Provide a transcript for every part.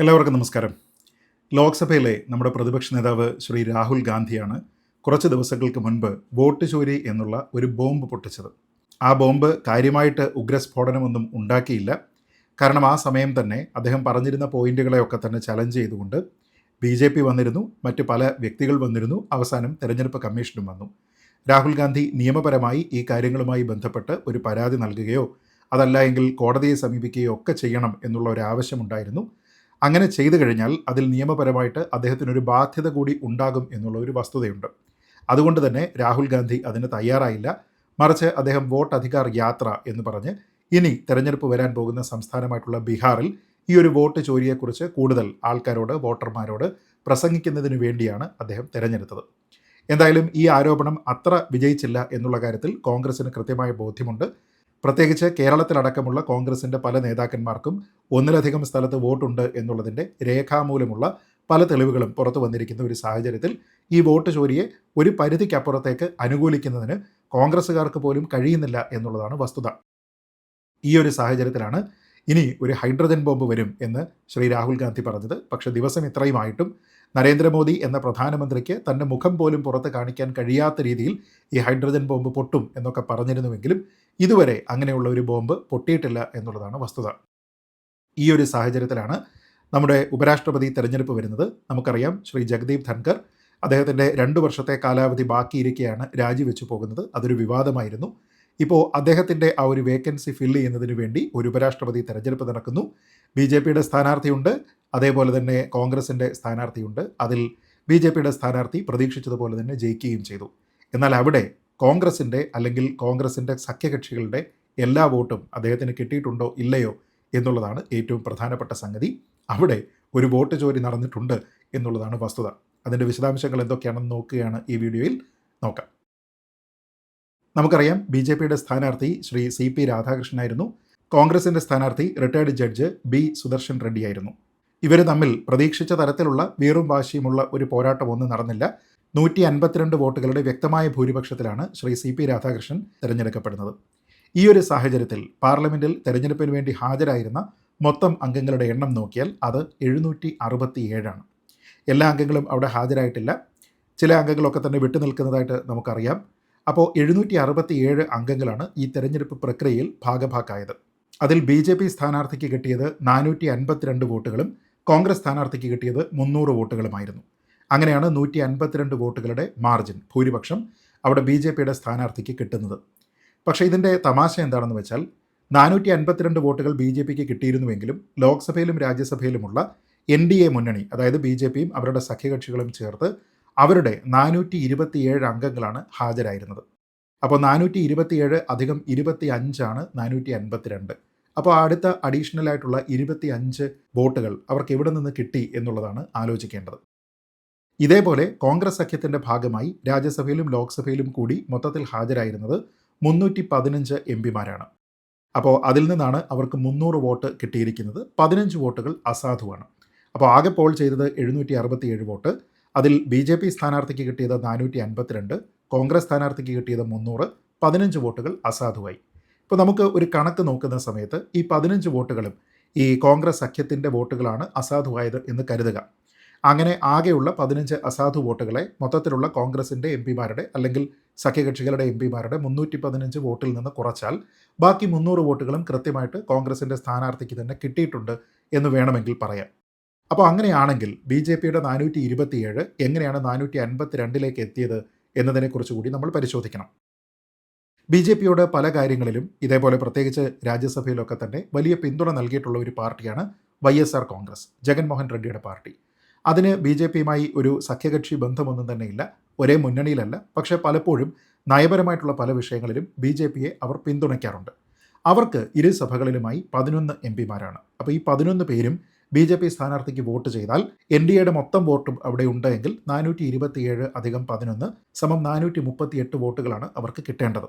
എല്ലാവർക്കും നമസ്കാരം. ലോക്സഭയിലെ നമ്മുടെ പ്രതിപക്ഷ നേതാവ് ശ്രീ രാഹുൽ ഗാന്ധിയാണ് കുറച്ച് ദിവസങ്ങൾക്ക് മുൻപ് വോട്ട് ചോരി എന്നുള്ള ഒരു ബോംബ് പൊട്ടിച്ചത്. ആ ബോംബ് കാര്യമായിട്ട് ഉഗ്രസ്ഫോടനമൊന്നും ഉണ്ടാക്കിയില്ല. കാരണം ആ സമയം തന്നെ അദ്ദേഹം പറഞ്ഞിരുന്ന പോയിന്റുകളെയൊക്കെ തന്നെ ചലഞ്ച് ചെയ്തുകൊണ്ട് ബി ജെ പി വന്നിരുന്നു മറ്റ് പല വ്യക്തികൾ വന്നിരുന്നു അവസാനം തെരഞ്ഞെടുപ്പ് കമ്മീഷനും വന്നു. രാഹുൽ ഗാന്ധി നിയമപരമായി ഈ കാര്യങ്ങളുമായി ബന്ധപ്പെട്ട് ഒരു പരാതി നൽകുകയോ അതല്ല എങ്കിൽ കോടതിയെ സമീപിക്കുകയോ ഒക്കെ ചെയ്യണം എന്നുള്ള ഒരു ആവശ്യമുണ്ടായിരുന്നു. അങ്ങനെ ചെയ്തു കഴിഞ്ഞാൽ അതിൽ നിയമപരമായിട്ട് അദ്ദേഹത്തിനൊരു ബാധ്യത കൂടി ഉണ്ടാകും എന്നുള്ള ഒരു വസ്തുതയുണ്ട്. അതുകൊണ്ട് തന്നെ രാഹുൽ ഗാന്ധി അതിന് തയ്യാറായില്ല. മറിച്ച് അദ്ദേഹം വോട്ട് അധികാർ യാത്ര എന്ന് പറഞ്ഞ് ഇനി തെരഞ്ഞെടുപ്പ് വരാൻ പോകുന്ന സംസ്ഥാനമായിട്ടുള്ള ബീഹാറിൽ ഈ ഒരു വോട്ട് ചോരിയെക്കുറിച്ച് കൂടുതൽ ആൾക്കാരോട് വോട്ടർമാരോട് പ്രസംഗിക്കുന്നതിന് വേണ്ടിയാണ് അദ്ദേഹം തിരഞ്ഞെടുത്തത്. എന്തായാലും ഈ ആരോപണം അത്ര വിജയിച്ചില്ല എന്നുള്ള കാര്യത്തിൽ കോൺഗ്രസിന് കൃത്യമായ ബോധ്യമുണ്ട്. പ്രത്യേകിച്ച് കേരളത്തിലടക്കമുള്ള കോൺഗ്രസിന്റെ പല നേതാക്കന്മാർക്കും ഒന്നിലധികം സ്ഥലത്ത് വോട്ടുണ്ട് എന്നുള്ളതിന്റെ രേഖാമൂലമുള്ള പല തെളിവുകളും പുറത്തു വന്നിരിക്കുന്ന ഒരു സാഹചര്യത്തിൽ ഈ വോട്ട് ചോരിയെ ഒരു പരിധിക്കപ്പുറത്തേക്ക് അനുകൂലിക്കുന്നതിന് കോൺഗ്രസ്സുകാർക്ക് പോലും കഴിയുന്നില്ല എന്നുള്ളതാണ് വസ്തുത. ഈ ഒരു സാഹചര്യത്തിലാണ് ഇനി ഒരു ഹൈഡ്രജൻ ബോംബ് വരും എന്ന് ശ്രീ രാഹുൽ ഗാന്ധി പറഞ്ഞത്. പക്ഷേ ദിവസം ഇത്രയുമായിട്ടും നരേന്ദ്രമോദി എന്ന പ്രധാനമന്ത്രിക്ക് തന്റെ മുഖം പോലും പുറത്ത് കാണിക്കാൻ കഴിയാത്ത രീതിയിൽ ഈ ഹൈഡ്രജൻ ബോംബ് പൊട്ടും എന്നൊക്കെ പറഞ്ഞിരുന്നുവെങ്കിലും ഇതുവരെ അങ്ങനെയുള്ള ഒരു ബോംബ് പൊട്ടിയിട്ടില്ല എന്നുള്ളതാണ് വസ്തുത. ഈ ഒരു സാഹചര്യത്തിലാണ് നമ്മുടെ ഉപരാഷ്ട്രപതി തെരഞ്ഞെടുപ്പ് വരുന്നത്. നമുക്കറിയാം ശ്രീ ജഗദീപ് ധൻകർ അദ്ദേഹത്തിന്റെ രണ്ട് വർഷത്തെ കാലാവധി ബാക്കിയിരിക്കെയാണ് രാജിവെച്ചു പോകുന്നത്. അതൊരു വിവാദമായിരുന്നു. ഇപ്പോൾ അദ്ദേഹത്തിന്റെ ആ ഒരു വേക്കൻസി ഫില്ല് ചെയ്യുന്നതിന് വേണ്ടി ഒരു ഉപരാഷ്ട്രപതി തെരഞ്ഞെടുപ്പ് നടക്കുന്നു. ബി ജെ പിയുടെ സ്ഥാനാർത്ഥിയുണ്ട്. അതേപോലെ തന്നെ കോൺഗ്രസിന്റെ സ്ഥാനാർത്ഥിയുണ്ട്. അതിൽ ബി ജെ പിയുടെ സ്ഥാനാർത്ഥി പ്രതീക്ഷിച്ചതുപോലെ തന്നെ ജയിക്കുകയും ചെയ്തു. എന്നാൽ അവിടെ കോൺഗ്രസിന്റെ അല്ലെങ്കിൽ കോൺഗ്രസിന്റെ സഖ്യകക്ഷികളുടെ എല്ലാ വോട്ടും അദ്ദേഹത്തിന് കിട്ടിയിട്ടുണ്ടോ ഇല്ലയോ എന്നുള്ളതാണ് ഏറ്റവും പ്രധാനപ്പെട്ട സംഗതി. അവിടെ ഒരു വോട്ട് ചോരി നടന്നിട്ടുണ്ട് എന്നുള്ളതാണ് വസ്തുത. അതിന്റെ വിശദാംശങ്ങൾ എന്തൊക്കെയാണെന്ന് നോക്കുകയാണ് ഈ വീഡിയോയിൽ. നോക്കാം. നമുക്കറിയാം ബി ജെ പിയുടെ സ്ഥാനാർത്ഥി ശ്രീ സി പി രാധാകൃഷ്ണനായിരുന്നു കോൺഗ്രസിന്റെ സ്ഥാനാർത്ഥി റിട്ടയർഡ് ജഡ്ജ് ബി സുദർശൻ റെഡ്ഡിയായിരുന്നു ഇവർ തമ്മിൽ പ്രതീക്ഷിച്ച തരത്തിലുള്ള വീറും വാശിയുമുള്ള ഒരു പോരാട്ടം ഒന്നും നടന്നില്ല. നൂറ്റി അൻപത്തിരണ്ട് വോട്ടുകളുടെ വ്യക്തമായ ഭൂരിപക്ഷത്തിലാണ് ശ്രീ സി പി രാധാകൃഷ്ണൻ തിരഞ്ഞെടുക്കപ്പെടുന്നത്. ഈ ഒരു സാഹചര്യത്തിൽ പാർലമെന്റിൽ തെരഞ്ഞെടുപ്പിന് വേണ്ടി ഹാജരായിരുന്ന മൊത്തം അംഗങ്ങളുടെ എണ്ണം നോക്കിയാൽ അത് എഴുന്നൂറ്റി അറുപത്തി ഏഴാണ് എല്ലാ അംഗങ്ങളും അവിടെ ഹാജരായിട്ടില്ല. ചില അംഗങ്ങളൊക്കെ തന്നെ വിട്ടുനിൽക്കുന്നതായിട്ട് നമുക്കറിയാം. അപ്പോൾ എഴുന്നൂറ്റി അറുപത്തി ഏഴ് അംഗങ്ങളാണ് ഈ തെരഞ്ഞെടുപ്പ് പ്രക്രിയയിൽ ഭാഗഭാക്കായത്. അതിൽ ബി ജെ പി സ്ഥാനാർത്ഥിക്ക് കിട്ടിയത് നാനൂറ്റി അൻപത്തിരണ്ട് വോട്ടുകളും കോൺഗ്രസ് സ്ഥാനാർത്ഥിക്ക് കിട്ടിയത് മുന്നൂറ് വോട്ടുകളുമായിരുന്നു. അങ്ങനെയാണ് നൂറ്റി അൻപത്തിരണ്ട് വോട്ടുകളുടെ മാർജിൻ ഭൂരിപക്ഷം അവിടെ ബി ജെ പിയുടെ സ്ഥാനാർത്ഥിക്ക് കിട്ടുന്നത്. പക്ഷേ ഇതിന്റെ തമാശ എന്താണെന്ന് വെച്ചാൽ നാനൂറ്റി അൻപത്തിരണ്ട് വോട്ടുകൾ ബി ജെ പിക്ക് കിട്ടിയിരുന്നുവെങ്കിലും ലോക്സഭയിലും രാജ്യസഭയിലുമുള്ള എൻ ഡി എ മുന്നണി അതായത് ബി ജെ പിയും അവരുടെ സഖ്യകക്ഷികളും ചേർത്ത് അവരുടെ നാനൂറ്റി ഇരുപത്തിയേഴ് അംഗങ്ങളാണ് ഹാജരായിരുന്നത്. അപ്പോൾ നാനൂറ്റി ഇരുപത്തിയേഴ് അധികം ഇരുപത്തി അഞ്ചാണ് നാനൂറ്റി അൻപത്തിരണ്ട് അപ്പോൾ അടുത്ത അഡീഷണൽ ആയിട്ടുള്ള ഇരുപത്തി അഞ്ച് വോട്ടുകൾ അവർക്ക് എവിടെ നിന്ന് കിട്ടി എന്നുള്ളതാണ് ആലോചിക്കേണ്ടത്. ഇതേപോലെ കോൺഗ്രസ് സഖ്യത്തിന്റെ ഭാഗമായി രാജ്യസഭയിലും ലോക്സഭയിലും കൂടി മൊത്തത്തിൽ ഹാജരായിരുന്നത് മുന്നൂറ്റി പതിനഞ്ച് എം പിമാരാണ്. അപ്പോൾ അതിൽ നിന്നാണ് അവർക്ക് മുന്നൂറ് വോട്ട് കിട്ടിയിരിക്കുന്നത്. പതിനഞ്ച് വോട്ടുകൾ അസാധുവാണ്. അപ്പോൾ ആകെ പോൾ ചെയ്തത് എഴുന്നൂറ്റി അറുപത്തിയേഴ് വോട്ട്. അതിൽ ബി ജെ പി സ്ഥാനാർത്ഥിക്ക് കിട്ടിയത് നാനൂറ്റി അൻപത്തിരണ്ട് കോൺഗ്രസ് സ്ഥാനാർത്ഥിക്ക് കിട്ടിയത് മുന്നൂറ് പതിനഞ്ച് വോട്ടുകൾ അസാധുവായി. ഇപ്പോൾ നമുക്ക് ഒരു കണക്ക് നോക്കുന്ന സമയത്ത് ഈ പതിനഞ്ച് വോട്ടുകളും ഈ കോൺഗ്രസ് സഖ്യത്തിന്റെ വോട്ടുകളാണ് അസാധുവായത് എന്ന് കരുതുക. അങ്ങനെ ആകെയുള്ള പതിനഞ്ച് അസാധു വോട്ടുകളെ മൊത്തത്തിലുള്ള കോൺഗ്രസിന്റെ എം പിമാരുടെ അല്ലെങ്കിൽ സഖ്യകക്ഷികളുടെ എം പിമാരുടെ മുന്നൂറ്റി പതിനഞ്ച് വോട്ടിൽ നിന്ന് കുറച്ചാൽ ബാക്കി മുന്നൂറ് വോട്ടുകളും കൃത്യമായിട്ട് കോൺഗ്രസിന്റെ സ്ഥാനാർത്ഥിക്ക് തന്നെ കിട്ടിയിട്ടുണ്ട് എന്ന് വേണമെങ്കിൽ പറയാം. അപ്പോൾ അങ്ങനെയാണെങ്കിൽ ബി ജെ പിയുടെ നാനൂറ്റി ഇരുപത്തിയേഴ് എങ്ങനെയാണ് നാനൂറ്റി അൻപത്തി രണ്ടിലേക്ക് എത്തിയത് എന്നതിനെക്കുറിച്ച് കൂടി നമ്മൾ പരിശോധിക്കണം. ബി ജെ പിയോട് പല കാര്യങ്ങളിലും ഇതേപോലെ പ്രത്യേകിച്ച് രാജ്യസഭയിലൊക്കെ തന്നെ വലിയ പിന്തുണ നൽകിയിട്ടുള്ള ഒരു പാർട്ടിയാണ് Y S R Congress Jaganmohan റെഡ്ഡിയുടെ party. അതിന് ബി ജെ പിയുമായി ഒരു സഖ്യകക്ഷി ബന്ധമൊന്നും തന്നെയില്ല ഒരേ മുന്നണിയിലല്ല പക്ഷേ പലപ്പോഴും നയപരമായിട്ടുള്ള പല വിഷയങ്ങളിലും ബി ജെ പിയെ അവർ പിന്തുണയ്ക്കാറുണ്ട്. അവർക്ക് ഇരു സഭകളിലുമായി പതിനൊന്ന് എം പിമാരാണ്. അപ്പോൾ ഈ പതിനൊന്ന് പേരും ബി ജെ പി സ്ഥാനാർത്ഥിക്ക് വോട്ട് ചെയ്താൽ എൻ ഡി എയുടെ മൊത്തം വോട്ടും അവിടെ ഉണ്ടെങ്കിൽ നാനൂറ്റി ഇരുപത്തിയേഴ് അധികം പതിനൊന്ന് സമം നാനൂറ്റി മുപ്പത്തി എട്ട് വോട്ടുകളാണ് അവർക്ക് കിട്ടേണ്ടത്.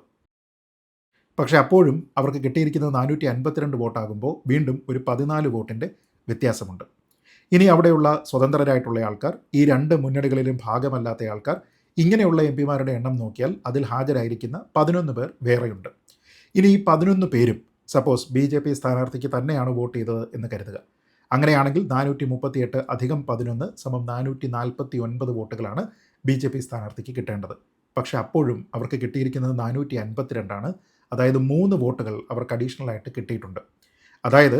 പക്ഷേ അപ്പോഴും അവർക്ക് കിട്ടിയിരിക്കുന്നത് നാനൂറ്റി അൻപത്തിരണ്ട് വോട്ടാകുമ്പോൾ വീണ്ടും ഒരു പതിനാല് വോട്ടിന്റെ വ്യത്യാസമുണ്ട്. ഇനി അവിടെയുള്ള സ്വതന്ത്രരായിട്ടുള്ള ആൾക്കാർ ഈ രണ്ട് മുന്നണികളിലും ഭാഗമല്ലാത്ത ആൾക്കാർ ഇങ്ങനെയുള്ള എം പിമാരുടെ എണ്ണം നോക്കിയാൽ അതിൽ ഹാജരായിരിക്കുന്ന പതിനൊന്ന് പേർ വേറെയുണ്ട്. ഇനി ഈ പതിനൊന്ന് പേരും സപ്പോസ് ബി ജെ പി സ്ഥാനാർത്ഥിക്ക് തന്നെയാണ് വോട്ട് ചെയ്തത് എന്ന് കരുതുക. അങ്ങനെയാണെങ്കിൽ നാനൂറ്റി മുപ്പത്തിയെട്ട് അധികം പതിനൊന്ന് സമം നാനൂറ്റി നാൽപ്പത്തി ഒൻപത് വോട്ടുകളാണ് ബി ജെ പി സ്ഥാനാർത്ഥിക്ക് കിട്ടേണ്ടത്. പക്ഷേ അപ്പോഴും അവർക്ക് കിട്ടിയിരിക്കുന്നത് നാനൂറ്റി അൻപത്തിരണ്ടാണ് അതായത് മൂന്ന് വോട്ടുകൾ അവർക്ക് അഡീഷണലായിട്ട് കിട്ടിയിട്ടുണ്ട്. അതായത്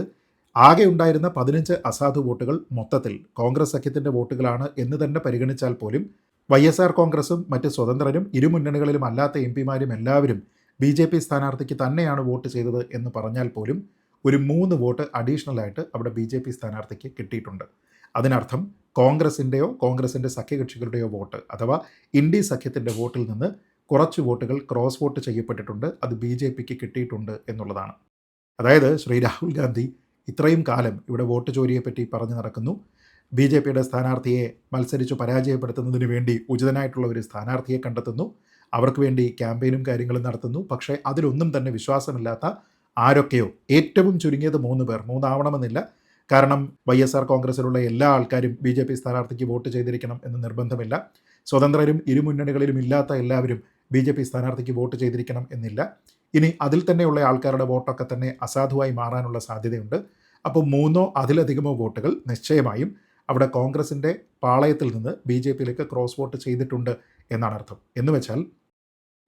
ആകെ ഉണ്ടായിരുന്ന പതിനഞ്ച് അസാധു വോട്ടുകൾ മൊത്തത്തിൽ കോൺഗ്രസ് സഖ്യത്തിന്റെ വോട്ടുകളാണ് എന്ന് തന്നെ പരിഗണിച്ചാൽ പോലും വൈ എസ് ആർ കോൺഗ്രസും മറ്റ് സ്വതന്ത്രരും ഇരുമുന്നണികളിലും അല്ലാത്ത എം പിമാരും എല്ലാവരും ബി ജെ പി സ്ഥാനാർത്ഥിക്ക് തന്നെയാണ് വോട്ട് ചെയ്തത് എന്ന് പറഞ്ഞാൽ പോലും ഒരു മൂന്ന് വോട്ട് അഡീഷണൽ ആയിട്ട് അവിടെ ബി ജെ പി സ്ഥാനാർത്ഥിക്ക് കിട്ടിയിട്ടുണ്ട്. അതിനർത്ഥം കോൺഗ്രസിന്റെയോ കോൺഗ്രസിന്റെ സഖ്യകക്ഷികളുടെയോ വോട്ട് അഥവാ ഇന്ത്യ സഖ്യത്തിന്റെ വോട്ടിൽ നിന്ന് കുറച്ച് വോട്ടുകൾ ക്രോസ് വോട്ട് ചെയ്യപ്പെട്ടിട്ടുണ്ട് അത് ബി ജെ പിക്ക് കിട്ടിയിട്ടുണ്ട് എന്നുള്ളതാണ്. അതായത് ശ്രീ രാഹുൽ ഗാന്ധി ഇത്രയും കാലം ഇവിടെ വോട്ട് ചോരിയെപ്പറ്റി പറഞ്ഞു നടക്കുന്നു. ബി ജെ പിയുടെ സ്ഥാനാർത്ഥിയെ മത്സരിച്ച് പരാജയപ്പെടുത്തുന്നതിന് വേണ്ടി ഉചിതനായിട്ടുള്ള ഒരു സ്ഥാനാർത്ഥിയെ കണ്ടെത്തുന്നു. അവർക്ക് വേണ്ടി ക്യാമ്പയിനും കാര്യങ്ങളും നടത്തുന്നു. പക്ഷേ അതിലൊന്നും തന്നെ വിശ്വാസമില്ലാത്ത ആരൊക്കെയോ ഏറ്റവും ചുരുങ്ങിയത് മൂന്ന് പേർ. മൂന്നാവണമെന്നില്ല. കാരണം വൈ എസ് ആർ കോൺഗ്രസിലുള്ള എല്ലാ ആൾക്കാരും ബി ജെ പി സ്ഥാനാർത്ഥിക്ക് വോട്ട് ചെയ്തിരിക്കണം എന്ന് നിർബന്ധമില്ല. സ്വതന്ത്രരും ഇരുമുന്നണികളിലും ഇല്ലാത്ത എല്ലാവരും ബി ജെ പി സ്ഥാനാർത്ഥിക്ക് വോട്ട് ചെയ്തിരിക്കണം എന്നില്ല. ഇനി അതിൽ തന്നെയുള്ള ആൾക്കാരുടെ വോട്ടൊക്കെ തന്നെ അസാധുവായി മാറാനുള്ള സാധ്യതയുണ്ട്. അപ്പോൾ മൂന്നോ അതിലധികമോ വോട്ടുകൾ നിശ്ചയമായും അവിടെ കോൺഗ്രസിന്റെ പാളയത്തിൽ നിന്ന് ബി ജെ പിയിലേക്ക് ക്രോസ് വോട്ട് ചെയ്തിട്ടുണ്ട് എന്നാണ് അർത്ഥം. എന്ന് വെച്ചാൽ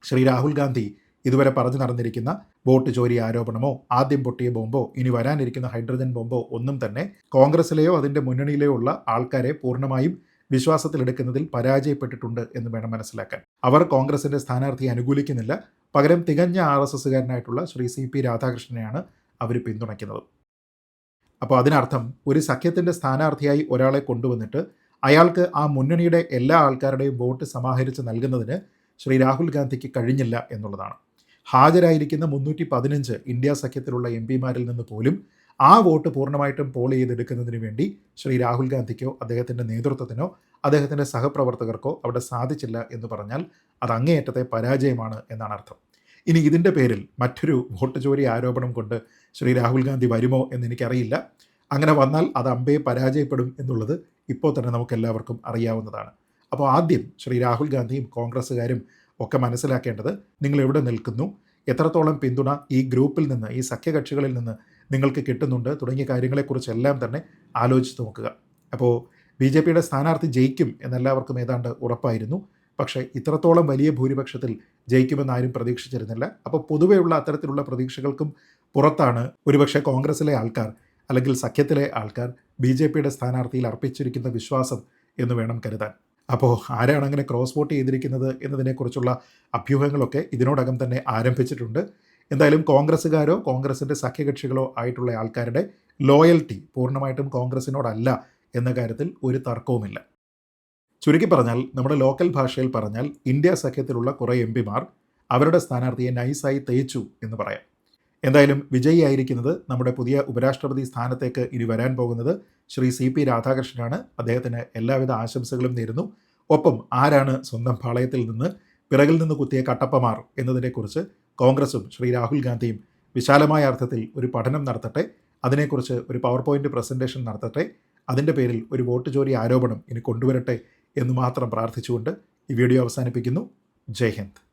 ശ്രീ രാഹുൽ ഗാന്ധി ഇതുവരെ പറഞ്ഞു നടന്നിരിക്കുന്ന വോട്ട് ചോരി ആരോപണമോ ആദ്യം പൊട്ടിയ ബോംബോ ഇനി വരാനിരിക്കുന്ന ഹൈഡ്രജൻ ബോംബോ ഒന്നും തന്നെ കോൺഗ്രസിലെയോ അതിന്റെ മുന്നണിയിലെയോ ഉള്ള ആൾക്കാരെ പൂർണമായും വിശ്വാസത്തിലെടുക്കുന്നതിൽ പരാജയപ്പെട്ടിട്ടുണ്ട് എന്ന് വേണം മനസ്സിലാക്കാൻ. അവർ കോൺഗ്രസിന്റെ സ്ഥാനാർത്ഥിയെ അനുകൂലിക്കുന്നില്ല. പകരം തികഞ്ഞ ആർ എസ് എസ്സുകാരനായിട്ടുള്ള ശ്രീ സി പി രാധാകൃഷ്ണനെയാണ് അവർ പിന്തുണയ്ക്കുന്നത്. അപ്പോൾ അതിനർത്ഥം ഒരു സഖ്യത്തിന്റെ സ്ഥാനാർത്ഥിയായി ഒരാളെ കൊണ്ടുവന്നിട്ട് അയാൾക്ക് ആ മുന്നണിയുടെ എല്ലാ ആൾക്കാരുടെയും വോട്ട് സമാഹരിച്ച് നൽകുന്നതിന് ശ്രീ രാഹുൽ ഗാന്ധിക്ക് കഴിഞ്ഞില്ല എന്നുള്ളതാണ്. ഹാജരായിരിക്കുന്ന മുന്നൂറ്റി പതിനഞ്ച് ഇന്ത്യ സഖ്യത്തിലുള്ള എം പിമാരിൽ നിന്ന് പോലും ആ വോട്ട് പൂർണമായിട്ടും പോൾ ചെയ്തെടുക്കുന്നതിന് വേണ്ടി ശ്രീ രാഹുൽ ഗാന്ധിക്കോ അദ്ദേഹത്തിന്റെ നേതൃത്വത്തിനോ അദ്ദേഹത്തിന്റെ സഹപ്രവർത്തകർക്കോ അവിടെ സാധിച്ചില്ല എന്ന് പറഞ്ഞാൽ അത് അങ്ങേയറ്റത്തെ പരാജയമാണ് എന്നാണ് അർത്ഥം. ഇനി ഇതിന്റെ പേരിൽ മറ്റൊരു വോട്ട് ചോരി ആരോപണം കൊണ്ട് ശ്രീ രാഹുൽ ഗാന്ധി വരുമോ എന്ന് എനിക്കറിയില്ല. അങ്ങനെ വന്നാൽ അത് അമ്പയെ പരാജയപ്പെടും എന്നുള്ളത് ഇപ്പോൾ തന്നെ നമുക്ക് എല്ലാവർക്കും അറിയാവുന്നതാണ്. അപ്പോൾ ആദ്യം ശ്രീ രാഹുൽ ഗാന്ധിയും കോൺഗ്രസ്സുകാരും ഒക്കെ മനസ്സിലാക്കേണ്ടത് നിങ്ങൾ എവിടെ നിൽക്കുന്നു? എത്രത്തോളം പിന്തുണ ഈ ഗ്രൂപ്പിൽ നിന്ന് ഈ സഖ്യകക്ഷികളിൽ നിന്ന് നിങ്ങൾക്ക് കിട്ടുന്നുണ്ട്? തുടങ്ങിയ കാര്യങ്ങളെക്കുറിച്ചെല്ലാം തന്നെ ആലോചിച്ച് നോക്കുക. അപ്പോൾ ബി ജെ പിയുടെ സ്ഥാനാർത്ഥി ജയിക്കും എന്നെല്ലാവർക്കും ഏതാണ്ട് ഉറപ്പായിരുന്നു. പക്ഷേ ഇത്രത്തോളം വലിയ ഭൂരിപക്ഷത്തിൽ ജയിക്കുമെന്ന് ആരും പ്രതീക്ഷിച്ചിരുന്നില്ല. അപ്പോൾ പൊതുവെയുള്ള അത്തരത്തിലുള്ള പ്രതീക്ഷകൾക്കും പുറത്താണ് ഒരുപക്ഷെ കോൺഗ്രസിലെ ആൾക്കാർ അല്ലെങ്കിൽ സഖ്യത്തിലെ ആൾക്കാർ ബി ജെ പിയുടെ സ്ഥാനാർത്ഥിയിൽ അർപ്പിച്ചിരിക്കുന്ന വിശ്വാസം എന്ന് വേണം കരുതാൻ. അപ്പോൾ ആരാണ് അങ്ങനെ ക്രോസ് വോട്ട് ചെയ്തിരിക്കുന്നത് എന്നതിനെക്കുറിച്ചുള്ള അഭ്യൂഹങ്ങളൊക്കെ ഇതിനോടകം തന്നെ ആരംഭിച്ചിട്ടുണ്ട്. എന്തായാലും കോൺഗ്രസ്സുകാരോ കോൺഗ്രസിന്റെ സഖ്യകക്ഷികളോ ആയിട്ടുള്ള ആൾക്കാരുടെ ലോയൽറ്റി പൂർണമായിട്ടും കോൺഗ്രസിനോടല്ല എന്ന കാര്യത്തിൽ ഒരു തർക്കവുമില്ല. ചുരുക്കി പറഞ്ഞാൽ നമ്മുടെ ലോക്കൽ ഭാഷയിൽ പറഞ്ഞാൽ ഇന്ത്യ സഖ്യത്തിലുള്ള കുറേ എം പിമാർ അവരുടെ സ്ഥാനാർത്ഥിയെ നൈസായി തേച്ചു എന്ന് പറയാം. എന്തായാലും വിജയിയായിരിക്കുന്നത് നമ്മുടെ പുതിയ ഉപരാഷ്ട്രപതി സ്ഥാനത്തേക്ക് ഇനി വരാൻ പോകുന്നത് ശ്രീ സി പി രാധാകൃഷ്ണനാണ്. അദ്ദേഹത്തിന് എല്ലാവിധ ആശംസകളും നേരുന്നു. ഒപ്പം ആരാണ് സ്വന്തം പാളയത്തിൽ നിന്ന് പിറകിൽ നിന്ന് കുത്തിയ കട്ടപ്പമാർ എന്നതിനെക്കുറിച്ച് കോൺഗ്രസും ശ്രീ രാഹുൽ ഗാന്ധിയും വിശാലമായ അർത്ഥത്തിൽ ഒരു പഠനം നടത്തട്ടെ അതിനെക്കുറിച്ച് ഒരു പവർ പോയിന്റ് പ്രസന്റേഷൻ നടത്തട്ടെ അതിന്റെ പേരിൽ ഒരു വോട്ട് ചോരി ആരോപണം ഇനി കൊണ്ടുവരട്ടെ എന്ന് മാത്രം പ്രാർത്ഥിച്ചുകൊണ്ട് ഈ വീഡിയോ അവസാനിപ്പിക്കുന്നു. ജയ് ഹിന്ദ്.